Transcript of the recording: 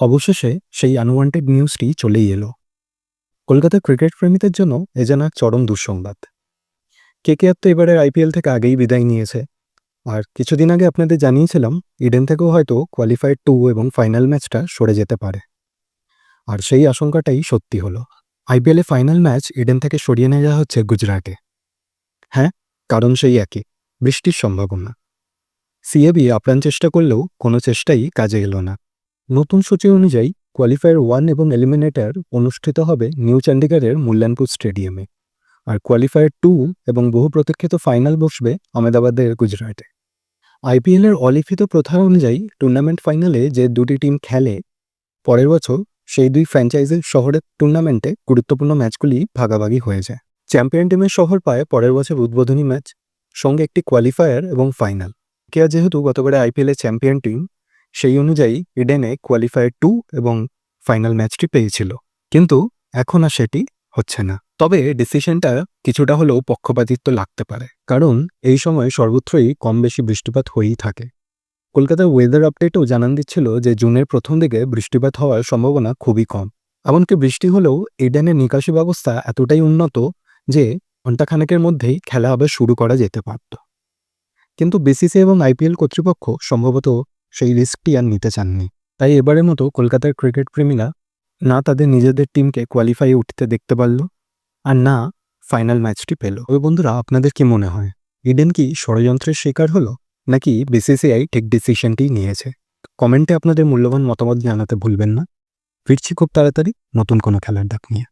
অবশেষে সেই আনওয়ান্টেড নিউজটি চলেই এলো। কলকাতা ক্রিকেট প্রেমীদের জন্য এ যেন এক চরম দুঃসংবাদ। কে কে কেকেআর তো এবারে আইপিএল থেকে আগেই বিদায় নিয়েছে? আর কিছুদিন আগে আপনাদের জানিয়েছিলাম, ইডেন থেকেও হয়তো কোয়ালিফায়ার টু এবং ফাইনাল ম্যাচটা সরে যেতে পারে। আর সেই আশঙ্কাটাই সত্যি হলো। আইপিএলে ফাইনাল ম্যাচ ইডেন থেকে সরিয়ে নিয়ে যাওয়া হচ্ছে গুজরাটে। হ্যাঁ কারণ সেই একই, বৃষ্টির সম্ভাবনা। সিএবি আপ্রাণ চেষ্টা করলেও কোনো চেষ্টাই কাজে এলো না। নতুন সূচি অনুযায়ী কোয়ালিফায়ার ওয়ান এবং এলিমিনেটর অনুষ্ঠিত হবে নিউ চণ্ডীগড়ের মূল্যানপুর স্টেডিয়ামে। আর কোয়ালিফায়ার টু এবং বহু প্রতীক্ষিত ফাইনাল বসবে আহমেদাবাদের গুজরাটে। আইপিএলের অলিখিত প্রথা অনুযায়ী টুর্নামেন্ট ফাইনালে যে দুটি টিম খেলে পরের বছর সেই দুই ফ্র্যাঞ্চাইজির শহরের টুর্নামেন্টে গুরুত্বপূর্ণ ম্যাচগুলি ভাগাভাগি হয়ে যায়। চ্যাম্পিয়ন টিমের শহর পায় পরের বছর উদ্বোধনী ম্যাচ, সঙ্গে একটি কোয়ালিফায়ার এবং ফাইনাল। কেয়া যেহেতু গতবারে আইপিএলের চ্যাম্পিয়ন টিম সেই অনুযায়ী ইডেনে কোয়ালিফায়ার টু এবং ফাইনাল ম্যাচটি পেয়েছিল। কিন্তু এখন আর সেটি হচ্ছে না। তবে ডিসিশনটা কিছুটা হলেও পক্ষপাতিত্ব লাগতে পারে। কারণ এই সময় সর্বত্রই কম বেশি বৃষ্টিপাত হয়েই থাকে। কলকাতার ওয়েদার আপডেটও জানান দিচ্ছিল যে জুনের প্রথম দিকে বৃষ্টিপাত হওয়ার সম্ভাবনা খুবই কম। এমনকি বৃষ্টি হলেও ইডেনের নিকাশি ব্যবস্থা এতটাই উন্নত যে ঘণ্টাখানেকের মধ্যেই খেলা আবার শুরু করা যেতে পারত। কিন্তু বিসিসি এবং আইপিএল কর্তৃপক্ষ সম্ভবত সেই রিস্কটি আর নিতে চাননি। তাই এবারের মতো কলকাতার ক্রিকেট প্রেমীরা না তাদের নিজেদের টিমকে কোয়ালিফাই উঠতে দেখতে পারল আর না ফাইনাল ম্যাচটি পেল। ওই বন্ধুরা, আপনাদের কি মনে হয় ইডেন কি ষড়যন্ত্রের শিকার হলো নাকি বিসিসিআই ঠিক ডিসিশনটি নিয়েছে? কমেন্টে আপনাদের মূল্যবান মতামত জানাতে ভুলবেন না। ফিরছি খুব তাড়াতাড়ি নতুন কোনো খেলার ডাক নিয়ে।